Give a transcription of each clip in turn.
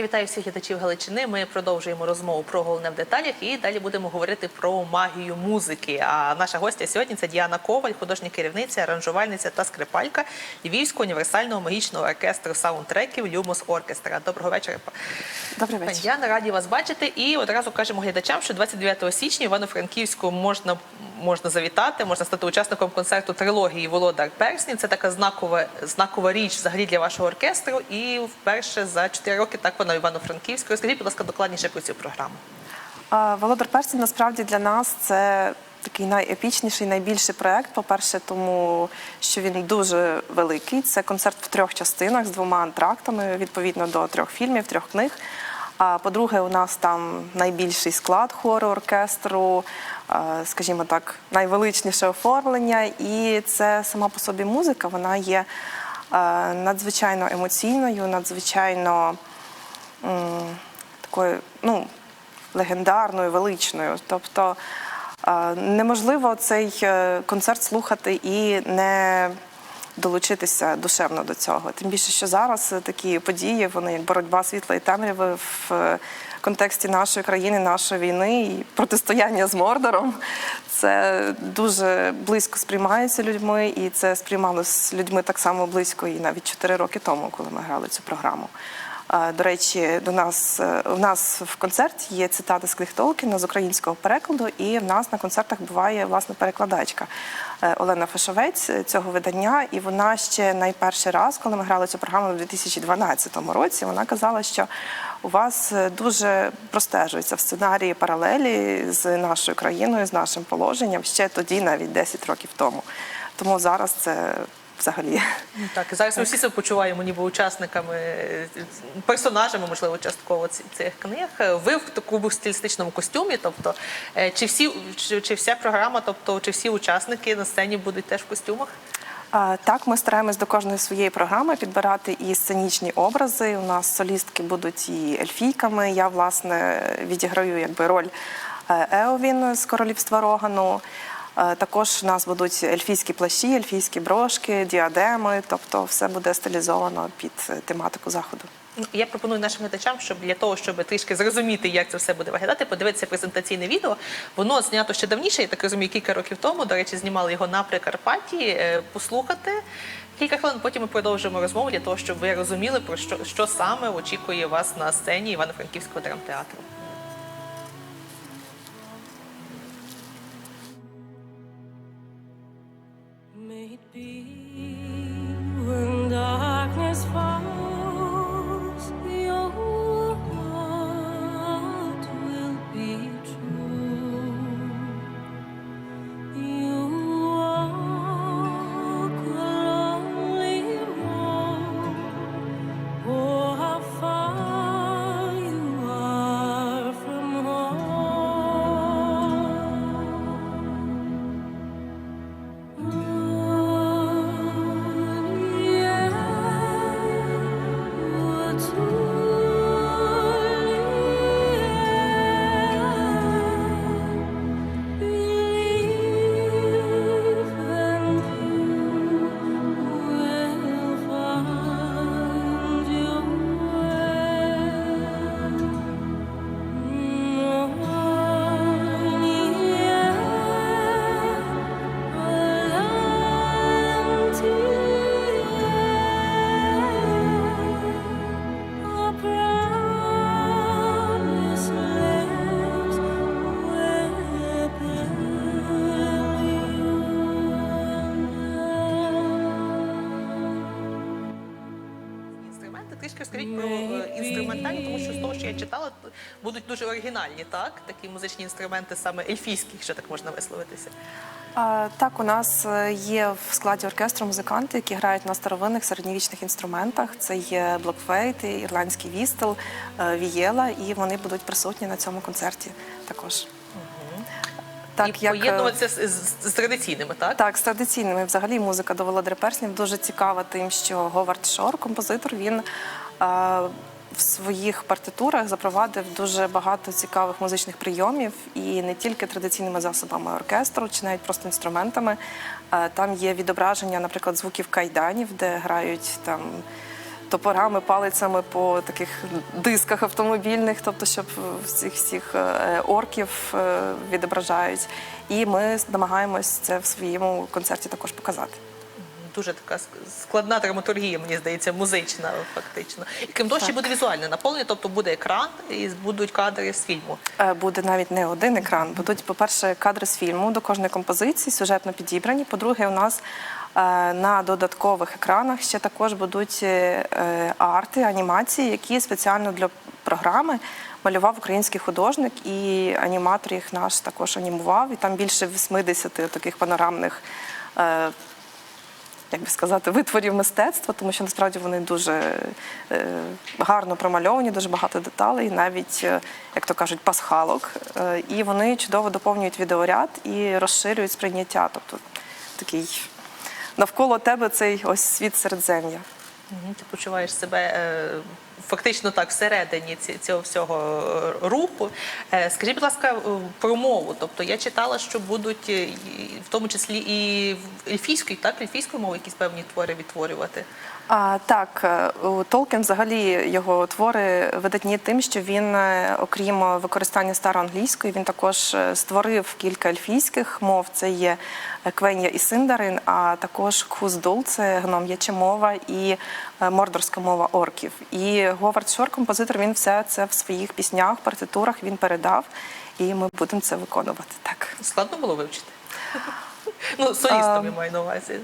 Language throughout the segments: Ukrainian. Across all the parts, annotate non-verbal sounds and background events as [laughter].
Я вітаю всіх глядачів Галичини. Ми продовжуємо розмову про головне в деталях і далі будемо говорити про магію музики. А наша гостя сьогодні це Діана Коваль, художня керівниця, аранжувальниця та скрипалька Львівського універсального магічного оркестру саундтреків Люмос Оркестра. Доброго вечора. Добрий вечір. Діана, раді вас бачити. І одразу кажемо глядачам, що 29 січня Івано-Франківську можна. Можна завітати, можна стати учасником концерту трилогії Володар Перснів. Це така знакова знакова річ взагалі для вашого оркестру. І вперше за 4 роки так вона Івано-Франківську. Розкажіть, будь ласка, докладніше про цю програму. Володар Персів насправді для нас це такий найепічніший, найбільший проект. По-перше, тому що він дуже великий. Це концерт в трьох частинах з двома антрактами, відповідно до трьох фільмів, трьох книг. А по-друге, у нас там найбільший склад хору оркестру, скажімо так, найвеличніше оформлення. І це сама по собі музика, вона є е, надзвичайно емоційною, надзвичайно такою, ну, легендарною, величною. Тобто е, неможливо цей е, концерт слухати і не долучитися душевно до цього. Тим більше, що зараз е, такі події, вони як боротьба світла і темряви в е, контексті нашої країни, нашої війни і протистояння з Мордором. Це дуже близько сприймається людьми, і це сприймалося людьми так само близько і навіть 4 роки тому, коли ми грали цю програму. Е, До речі, до нас е, у нас в концерті є цитати з книг Толкіна з українського перекладу, і в нас на концертах буває власне перекладачка е, Олена Фешовець цього видання. І вона ще найперший раз, коли ми грали цю програму у 2012 році, вона казала, що у вас е, дуже простежуються в сценарії паралелі з нашою країною, з нашим положенням ще тоді, навіть 10 років тому. Тому зараз це взагалі. Ну, Так, зараз ми всі себе почуваємо ніби учасниками, е, персонажами, можливо, частково цих книг. Ви в такому стилістичному костюмі, тобто, е, чи всі чи, чи вся програма, тобто чи всі учасники на сцені будуть теж в костюмах? Так, ми стараємось до кожної своєї програми підбирати і сценічні образи. У нас солістки будуть і ельфійками. Я власне відіграю якби роль е, Еовін з королівства Рогану. Е, Також у нас будуть ельфійські плащі, ельфійські брошки, діадеми, тобто все буде стилізовано під е, тематику заходу. Ну, Я пропоную нашим глядачам, щоб для того, щоб трішки зрозуміти, як це все буде виглядати, подивитися презентаційне відео. Воно знято ще давніше, я так розумію, кілька років тому. До речі, знімали його на Прикарпатті. Е, Послухати кілька хвилин. Потім ми продовжимо розмову для того, щоб ви розуміли про що, що саме очікує вас на сцені Івано-Франківського драмтеатру. Darkness falls, дуже оригінальні, так? Такі музичні інструменти, саме ельфійські, якщо так можна висловитися. А, Так, у нас е, є в складі оркестру музиканти, які грають на старовинних середньовічних інструментах. Це є блокфлейт, ірландський вістел, вієла, і вони будуть присутні на цьому концерті також. і е, поєднуватися з, з, з традиційними, так? так, з традиційними взагалі музика до Володаря Перснів дуже цікава тим, що Говард Шор, композитор, він е, в своїх партитурах запровадив дуже багато цікавих музичних прийомів і не тільки традиційними засобами оркестру, чи навіть просто інструментами. Там є відображення, наприклад, звуків кайданів, де грають там топорами, палицями по таких дисках автомобільних, тобто, щоб всіх всіх е, орків е, відображають. І ми намагаємось це в своєму концерті також показати. Дуже така складна драматургія, мені здається, музична, фактично. І крім того, ще буде візуальне наповнення, тобто буде екран і будуть кадри з фільму. Е, Буде навіть не один екран. Будуть, по-перше, кадри з фільму до кожної композиції, сюжетно підібрані. По-друге, у нас е, на додаткових екранах ще також будуть е, арти, анімації, які спеціально для програми малював український художник, і аніматор їх наш також анімував. І там більше 80 таких панорамних. Як би сказати, витворів мистецтва, тому що насправді вони дуже е, гарно промальовані, дуже багато деталей, навіть, е, як то кажуть, пасхалок. Е, і вони чудово доповнюють відеоряд і розширюють сприйняття. Тобто такий навколо тебе цей ось світ середзем'я. Ти почуваєш себе фактично так всередині цього всього е, руху. Е, Скажіть, будь ласка, е, про мову. Тобто я читала, що будуть в тому числі і в ельфійській, так, ельфійською мовою якісь певні твори відтворювати. А, так, е, Толкін взагалі його твори видатні тим, що він, е, окрім використання староанглійської, він також е, створив кілька ельфійських мов. Це є Квенія і Синдарин, а також Кхуздул, це гном'яча мова і мордорська мова орків. І Говард Шор, композитор, він все це в своїх піснях, партитурах він передав, і ми будемо це виконувати. Так. Складно було вивчити? Ну, солістами маю на увазі.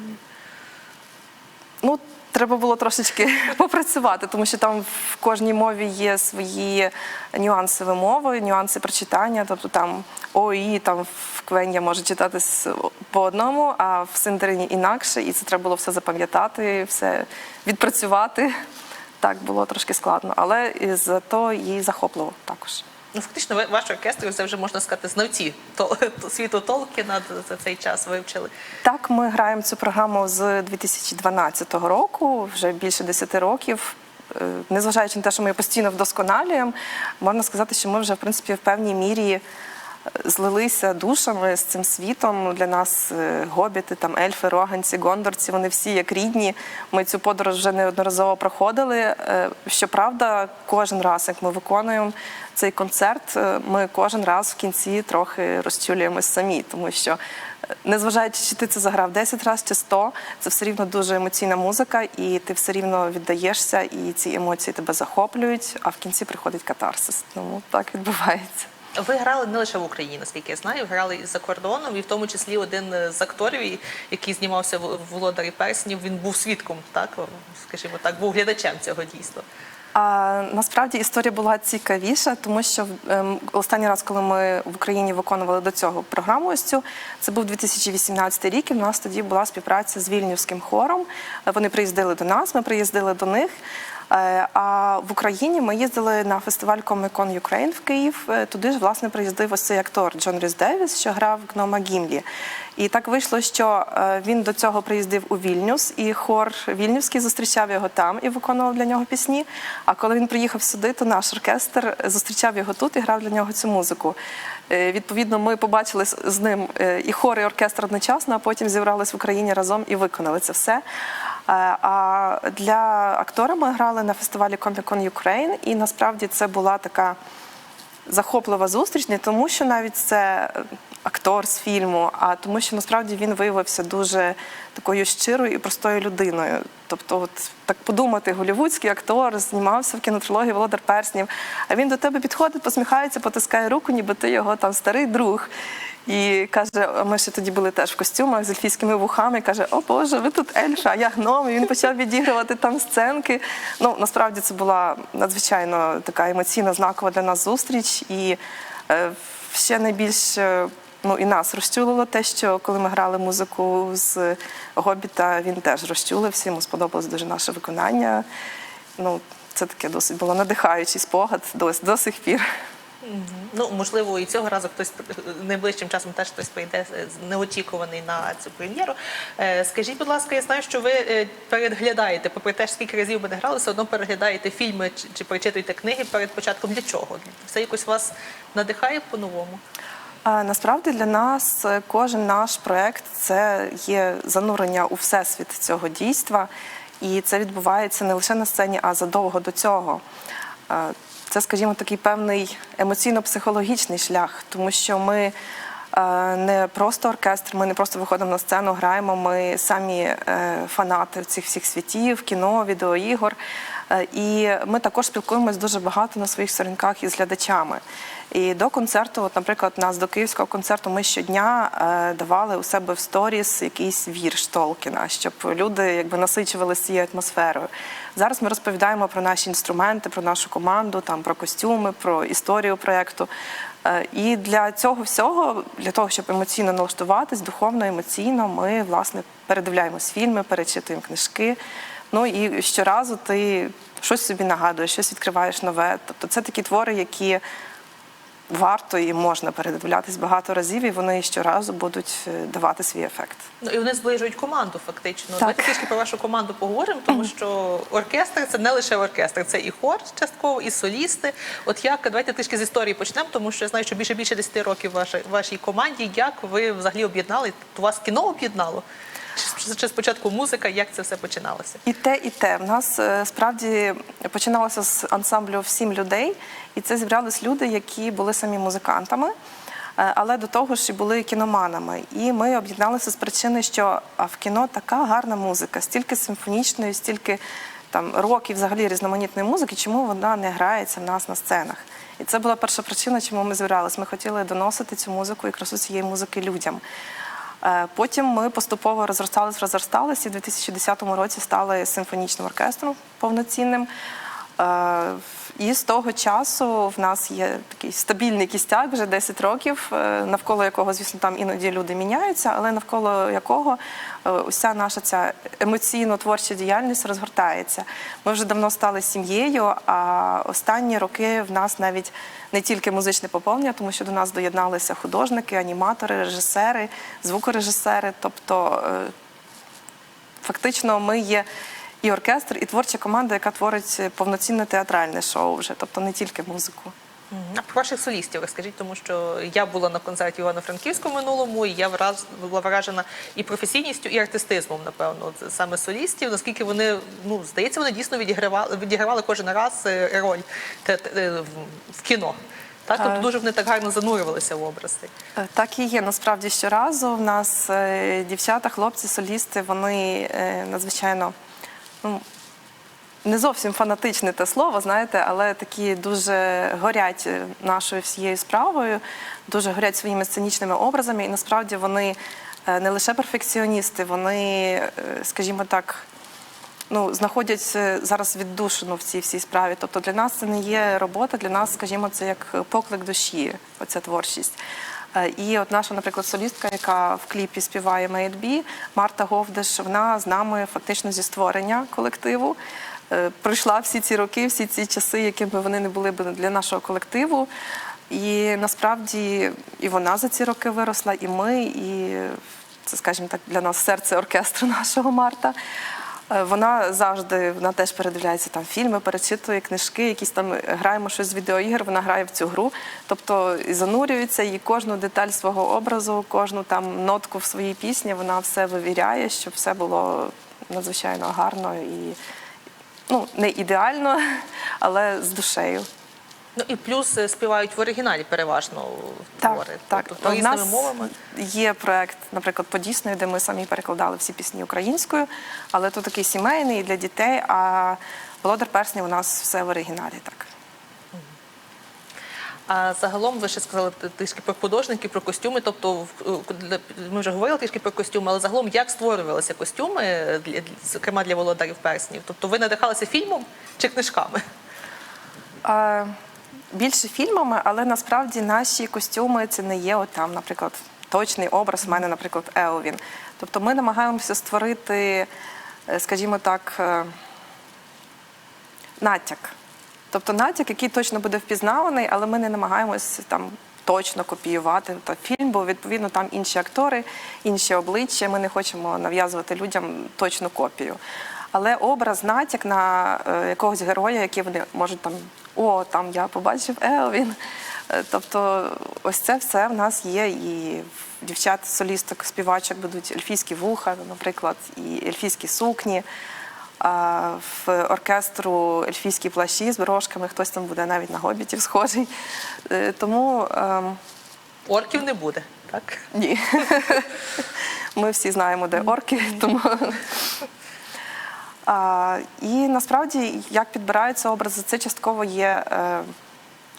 Ну, треба було трошечки [laughs] попрацювати, тому що там в кожній мові є свої нюанси вимови, нюанси прочитання. Тобто там ОІ, там в Квенія може читатись по одному, а в Синдарині інакше, і це треба було все запам'ятати, все відпрацювати. Так, було трошки складно, але зато і захопливо також. Ну, фактично, ваш оркестр це вже можна сказати знавці то, [laughs] світу Толкіна за цей час вивчили. Так, ми граємо цю програму з 2012 року, вже більше 10 років. Е, Незважаючи на те, що ми її постійно вдосконалюємо, можна сказати, що ми вже в принципі в певній мірі е, злилися душами з цим світом. Для нас е, гобіти, там ельфи, роганці, гондорці, вони всі як рідні. Ми цю подорож вже неодноразово проходили. Щоправда, кожен раз, як ми виконуємо цей концерт, е, ми кожен раз в кінці трохи розчулюємось самі, тому що е, незважаючи, чи ти це заграв 10 разів чи 100, це все рівно дуже емоційна музика, і ти все рівно віддаєшся, і ці емоції тебе захоплюють, а в кінці приходить катарсис. Тому так відбувається. Ви грали не лише в Україні, наскільки я знаю, грали і за кордоном, і в тому числі один з акторів, який знімався в «Володарі перснів, він був свідком, так скажімо так, був глядачем цього дійства. А насправді історія була цікавіша, тому що ем, останній раз, коли ми в Україні виконували до цього програму, ось цю це був 2018 рік. І в нас тоді була співпраця з вільнювським хором. Е, Вони приїздили до нас, ми приїздили до них. Е, А в Україні ми їздили на фестиваль Comic-Con в Київ. Е, Туди ж власне приїздив ось цей актор Джон Ріс Девіс, що грав гнома Гімлі. І так вийшло, що е, він до цього приїздив у Вільнюс, і хор Вільнювський зустрічав його там і виконував для нього пісні. А коли він приїхав сюди, то наш оркестр зустрічав його тут і грав для нього цю музику. Відповідно, ми побачили з- ним і хор, і оркестр одночасно, а потім зібрались в Україні разом і виконали це все. Е, А для актора ми грали на фестивалі Comic-Con Ukraine, і насправді це була така захоплива зустріч, не тому, що навіть це актор з фільму, а тому, що насправді він виявився дуже такою щирою і простою людиною. Тобто, от так подумати, голівудський актор знімався в кінотрилогії Володар Перснів, а він до тебе підходить, посміхається, потискає руку, ніби ти його там старий друг. І каже, ми ще тоді були теж в костюмах з ельфійськими вухами. Каже: О Боже, ви тут ельфи, а я гном. І він почав відігрувати там сценки. Ну насправді це була надзвичайно така емоційна знакова для нас зустріч. І е, ще найбільш е, ну і нас розчулило те, що коли ми грали музику з Гобіта, він теж розчулився. Йому сподобалось дуже наше виконання. Ну, це таке досить було надихаючий спогад до, до сих пір. Ну, можливо, і цього разу хтось найближчим часом теж хтось прийде е, неочікуваний на цю прем'єру. Е, Скажіть, будь ласка, я знаю, що ви е, переглядаєте, попри те, скільки разів ви не грали, все одно переглядаєте фільми чи, чи перечитуєте книги перед початком. Для чого? Все якось вас надихає по-новому? Насправді для нас кожен наш проект це є занурення у всесвіт цього дійства. І це відбувається не лише на сцені, а задовго до цього. Це, скажімо, такий певний емоційно-психологічний шлях, тому що ми е, не просто оркестр, ми не просто виходимо на сцену, граємо. Ми самі е, фанати цих всіх світів, кіно, відеоігор. Е, І ми також спілкуємось дуже багато на своїх сторінках із глядачами. І до концерту, от, наприклад, нас до київського концерту ми щодня е, давали у себе в сторіс якийсь вірш Толкіна, щоб люди якби насичувалися цією атмосферою. Зараз ми розповідаємо про наші інструменти, про нашу команду, там про костюми, про історію проєкту. Е, І для цього всього, для того, щоб емоційно налаштуватись, духовно, емоційно, ми власне передивляємось фільми, перечитуємо книжки. Ну і щоразу ти щось собі нагадуєш, щось відкриваєш нове. Тобто це такі твори, які варто і можна передивлятись багато разів, і вони щоразу будуть е, давати свій ефект. Ну і вони зближують команду, фактично. Так. Давайте трішки про вашу команду поговоримо, тому що оркестр це не лише оркестр, це і хор частково, і солісти. От як давайте трішки з історії почнемо, тому що я знаю, що більше більше 10 років вашій вашій команді. Як ви взагалі об'єднали? У вас кіно об'єднало? Чи, спочатку музика? Як це все починалося? І те, і те. В нас е, справді починалося з ансамблю в сім людей, і це зібрались люди, які були самі музикантами, е, але до того ж і були кіноманами. І ми об'єдналися з причини, що в кіно така гарна музика, стільки симфонічної, стільки там років взагалі різноманітної музики, чому вона не грається в нас на сценах. І це була перша причина, чому ми збирались. Ми хотіли доносити цю музику і красу цієї музики людям. Е, Потім ми поступово розростались, розростались і в 2010 році стали симфонічним оркестром повноцінним. І з того часу в нас є такий стабільний кістяк, вже 10 років, е, навколо якого, звісно, там іноді люди міняються, але навколо якого е, уся наша ця емоційно-творча діяльність розгортається. Ми вже давно стали сім'єю, а останні роки в нас навіть не тільки музичне поповнення, тому що до нас доєдналися художники, аніматори, режисери, звукорежисери. Тобто е, фактично ми є і оркестр, і творча команда, яка творить повноцінне театральне шоу вже, тобто не тільки музику. А про ваших солістів розкажіть, тому що я була на концерті Івано-Франківську минулому, і я враз була вражена і професійністю, і артистизмом, напевно, от саме солістів. Наскільки вони ну здається, вони дійсно відігравали відігравали кожен раз е, роль те- в- кіно. Так, тобто Е. дуже вони так гарно занурювалися в образи. Е, Так і є. Насправді щоразу в нас е, дівчата, хлопці, солісти, вони е, надзвичайно ну, не зовсім фанатичне те слово, знаєте, але такі дуже горять е, нашою всією справою, дуже горять своїми сценічними образами. І насправді вони е, не лише перфекціоністи, вони, е, скажімо так, ну, знаходять зараз віддушину в цій всій справі. Тобто для нас це не є робота, для нас, скажімо, це як поклик душі, оця творчість. Е, І от наша, наприклад, солістка, яка в кліпі співає Made Be, Марта Говдеш, вона з нами фактично зі створення колективу. Е, Пройшла всі ці роки, всі ці часи, якими вони не були б для нашого колективу. І насправді і вона за ці роки виросла, і ми, і це, скажімо так, для нас серце оркестру [laughs] нашого Марта. Е, Вона завжди вона теж передивляється там фільми, перечитує книжки, якісь там е, граємо щось з відеоігр. Вона грає в цю гру, тобто і занурюється і кожну деталь свого образу, кожну там нотку в своїй пісні. Вона все вивіряє, щоб все було надзвичайно гарно і ну не ідеально, [laughs] але з душею. Ну і плюс е, співають в оригіналі переважно твори, так. тобто У нас мовами. Є проект, наприклад, Подісною, де ми самі перекладали всі пісні українською, але то такий сімейний для дітей. А Володар перснів у нас все в оригіналі. Так. А загалом ви ще сказали трішки про художників, про костюми. Тобто, ми вже говорили трішки про костюми, але загалом як створювалися костюми, для, зокрема для володарів перснів? Тобто ви надихалися фільмом чи книжками? Більше фільмами, але насправді наші костюми це не є от там, наприклад, точний образ. У мене, наприклад, Еовін. Тобто ми намагаємося створити, е, скажімо так, е, натяк. Тобто натяк, який точно буде впізнаваний, але ми не намагаємося там точно копіювати та фільм, бо відповідно там інші актори, інші обличчя. Ми не хочемо нав'язувати людям точну копію. Але образ, натяк на е, якогось героя, який вони можуть там, о, там я побачив Елвін. Е, Тобто, ось це все в нас є. І в дівчат, солісток, співачок будуть ельфійські вуха, наприклад, і ельфійські сукні. А, в оркестру ельфійські плащі з брошками, хтось там буде навіть на гобітів схожий. Е, Тому ем, Орків не буде, так? ні. [laughs] Ми всі знаємо, де орки, тому. І насправді, як підбираються образи, це частково є е,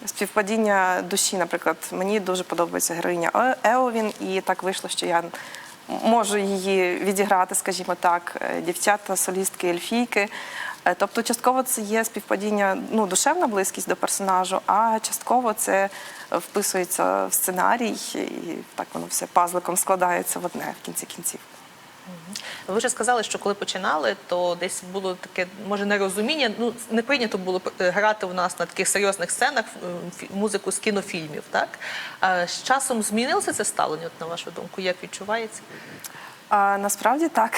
співпадіння душі. Наприклад, мені дуже подобається героїня Е- Еовін, і так вийшло, що я можу її відіграти, скажімо так, е, дівчата, солістки, ельфійки. Тобто, частково це є співпадіння, ну, душевна близькість до персонажу, а частково це вписується в сценарій, і так воно все пазликом складається в одне в кінці кінців. Ви вже сказали, що коли починали, то десь було таке, може, нерозуміння. Ну, не прийнято було е, грати у нас на таких серйозних сценах е, музику з кінофільмів, так? А з часом змінилося це ставлення, от, на вашу думку, як відчувається? А, насправді так.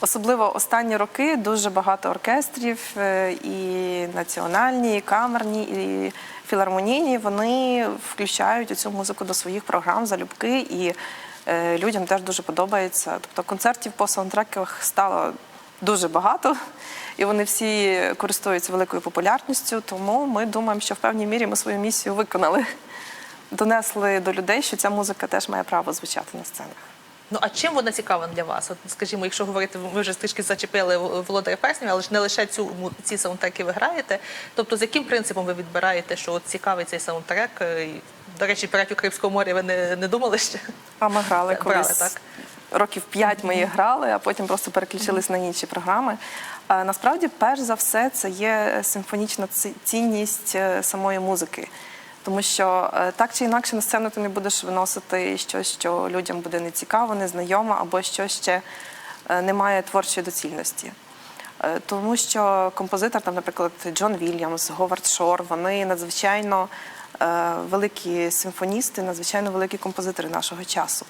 Особливо останні роки дуже багато оркестрів, е, і національні, і камерні, і філармонійні. Вони включають цю музику до своїх програм залюбки, і людям теж дуже подобається. Тобто концертів по саундтреках стало дуже багато, і вони всі користуються великою популярністю. Тому ми думаємо, що в певній мірі ми свою місію виконали. Донесли до людей, що ця музика теж має право звучати на сценах. Ну а чим вона цікава для вас? От скажімо, якщо говорити, ви вже трішки зачепили володаря перснів, але ж не лише цю ці саундтреки ви граєте. Тобто, з яким принципом ви відбираєте, що от цікавий цей саундтрек? До речі, піратів Карибського моря ви не, не думали ще? А ми грали колись. так. Років п'ять ми їх грали, а потім просто переключились на інші програми. А, Насправді, перш за все, це є симфонічна цінність е, самої музики. Тому що е, так чи інакше на сцену ти не будеш виносити щось, що людям буде нецікаво, незнайомо, або що ще е, не має творчої доцільності. Тому що композитор, там, наприклад, Джон Вільямс, Говард Шор, вони надзвичайно великі симфоністи, надзвичайно великі композитори нашого часу.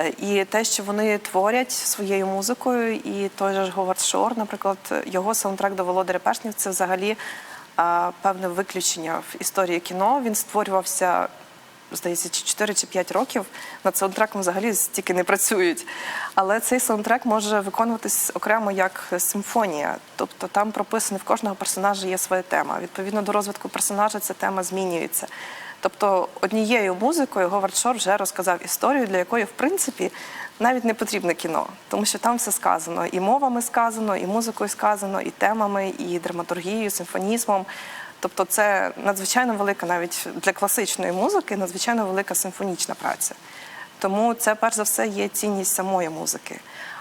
Е, І те, що вони творять своєю музикою, і той же Говард Шор, наприклад, його саундтрек до Володаря Першнів це взагалі е, певне виключення в історії кіно. Він створювався здається, чи 4 чи 5 років над саундтреком взагалі стільки не працюють. Але цей саундтрек може виконуватись окремо як симфонія. Тобто там прописано в кожного персонажа є своя тема. Відповідно до розвитку персонажа ця тема змінюється. Тобто однією музикою Говард Шор вже розказав історію, для якої, в принципі, навіть не потрібне кіно, тому що там все сказано. І мовами сказано, і музикою сказано, і темами, і драматургією, симфонізмом. Тобто це надзвичайно велика навіть для класичної музики, надзвичайно велика симфонічна праця. Тому це перш за все є цінність самої музики.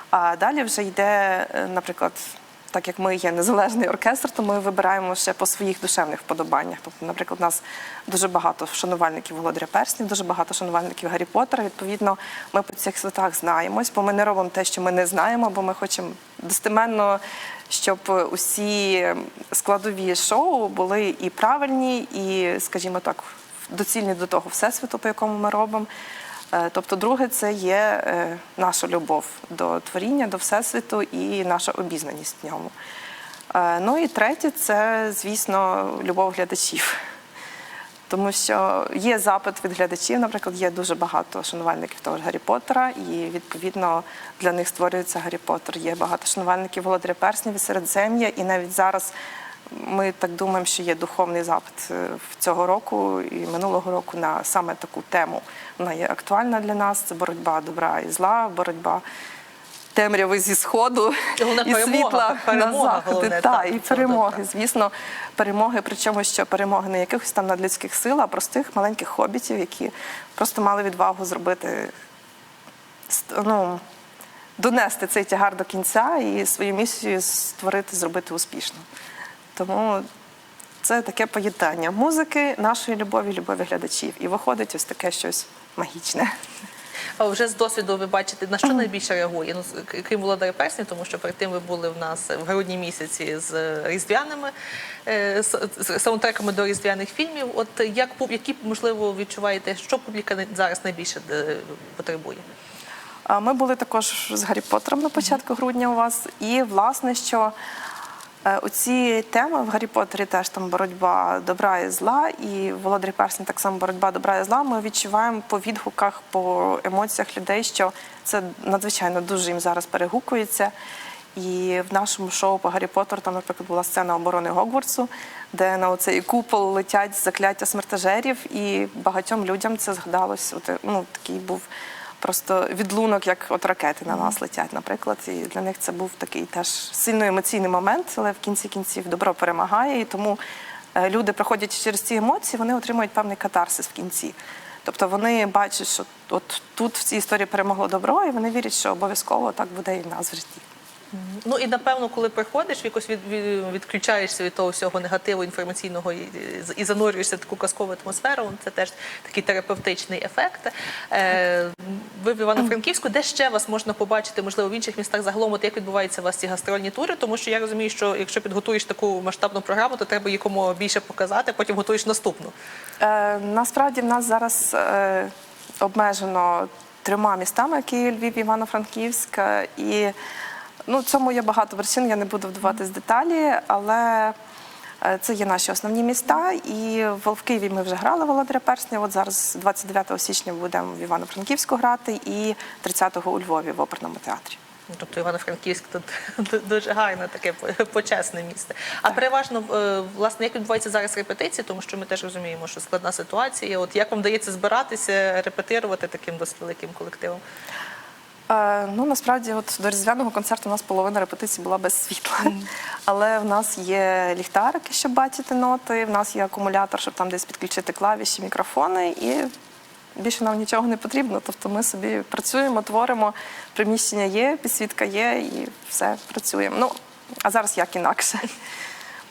А далі вже йде, е, наприклад, так як ми є незалежний оркестр, то ми вибираємо ще по своїх душевних вподобаннях. Тобто, наприклад, у нас дуже багато шанувальників Володаря Перснів, дуже багато шанувальників Гаррі Поттера. Відповідно, ми по цих святах знаємось, бо ми не робимо те, що ми не знаємо, бо ми хочемо достеменно, щоб усі складові шоу були і правильні, і, скажімо так, доцільні до того всесвіту, по якому ми робимо. Е, Тобто, друге, це є е, наша любов до творіння, до всесвіту і наша обізнаність в ньому. Е, Ну і третє, це, звісно, любов глядачів. Тому що є запит від глядачів, наприклад, є дуже багато шанувальників того ж Гаррі Поттера, і відповідно для них створюється Гаррі Поттер. Є багато шанувальників Володаря Перснів і Середзем'я, і навіть зараз ми так думаємо, що є духовний запит е, в цього року і минулого року на саме таку тему. Вона є актуальна для нас. Це боротьба добра і зла, боротьба темряви зі сходу Головне, і перемога. світла Перемога на Та, і перемоги. Звісно, перемоги, причому що перемоги не якихось там надлюдських сил, а простих маленьких хобітів, які просто мали відвагу зробити ну, донести цей тягар до кінця і свою місію створити, зробити успішно. Тому це таке поєднання музики, нашої любові, любові глядачів. І виходить ось таке щось магічне. Вже з досвіду ви бачите, на що найбільше реагує? Ну, крім володаря перснів, тому що перед тим ви були в нас в грудні місяці з різдвяними е, з саундтреками до різдвяних фільмів. От як які можливо відчуваєте, що публіка зараз найбільше е, потребує? Ми були також з Гаррі Поттером на початку грудня у вас. І власне, що оці теми в Гаррі Поттері теж там боротьба добра і зла, і Володарі Персні так само боротьба добра і зла. Ми відчуваємо по відгуках, по емоціях людей, що це надзвичайно дуже їм зараз перегукується. І в нашому шоу по Гаррі Поттеру там, наприклад, була сцена оборони Гогвартсу, де на оцей купол летять закляття смертежерів, і багатьом людям це згадалось. Ну, такий був просто відлунок, як от ракети на нас летять, наприклад. І для них це був такий теж сильно емоційний момент, але в кінці кінців добро перемагає. І тому е, люди, проходять через ці емоції, вони отримують певний катарсис в кінці. Тобто вони бачать, що от тут в цій історії перемогло добро, і вони вірять, що обов'язково так буде і в нас в житті. Ну і напевно, коли приходиш, якось від, від, відключаєшся від того всього негативу інформаційного і, і занурюєшся в таку казкову атмосферу. Це теж такий терапевтичний ефект. Е, ви в Івано-Франківську, де ще вас можна побачити, можливо, в інших містах загалом, от як відбуваються у вас ці гастрольні тури? Тому що я розумію, що якщо підготуєш таку масштабну програму, то треба якому більше показати, потім готуєш наступну. Е, насправді в нас зараз е, обмежено трьома містами: Київ, Львів, Івано-Франківськ. Е, І ну, цьому є багато причин, я не буду вдаватись в деталі, але е, це є наші основні міста. І в Києві ми вже грали Володаря Персня. От зараз 29 січня будемо в Івано-Франківську грати і 30-го у Львові в оперному театрі. Ну, Тобто Івано-Франківськ тут [laughs] дуже гарне, таке почесне місце. А переважно, е, власне, як відбуваються зараз репетиції, тому що ми теж розуміємо, що складна ситуація. От як вам вдається збиратися, репетирувати таким досить великим колективом? Ну насправді, от до різдвяного концерту у нас половина репетиції була без світла. Але в нас є ліхтарики, щоб бачити ноти. В нас є акумулятор, щоб там десь підключити клавіші, мікрофони, і більше нам нічого не потрібно. Тобто ми собі працюємо, творимо, приміщення є, підсвітка є, і все працюємо. Ну а зараз як інакше.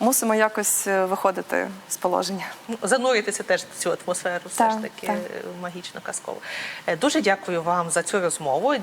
Мусимо якось е, виходити з положення. Ну, Зануритися теж в цю атмосферу, все Так, ж таки так. е, магічно казково. Е, Дуже дякую вам за цю розмову.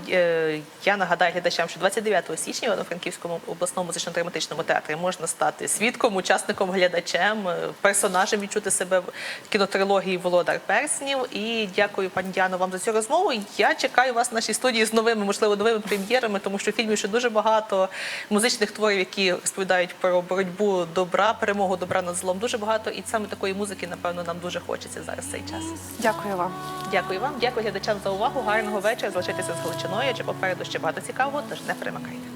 Я нагадаю глядачам, що 29 січня в Івано-Франківському обласному музично-драматичному театрі можна стати свідком, учасником, глядачем, персонажем відчути себе в кінотрилогії Володар Перснів. І дякую, пані Діано, вам за цю розмову. Я чекаю вас в нашій студії з новими, можливо, новими прем'єрами, тому що фільмів ще дуже багато музичних творів, які розповідають про боротьбу добра, перемогу добра над злом. Дуже багато, і саме такої музики, напевно, нам дуже хочеться зараз в цей час. Дякую вам. Дякую вам, дякую глядачам за увагу. Гарного вечора. Залишайтеся з Галичиною, адже попереду ще багато цікавого, тож не перемикайте.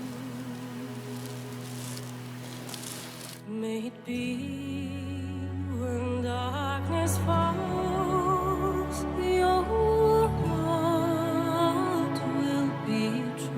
May it be when darkness falls, your heart will be true.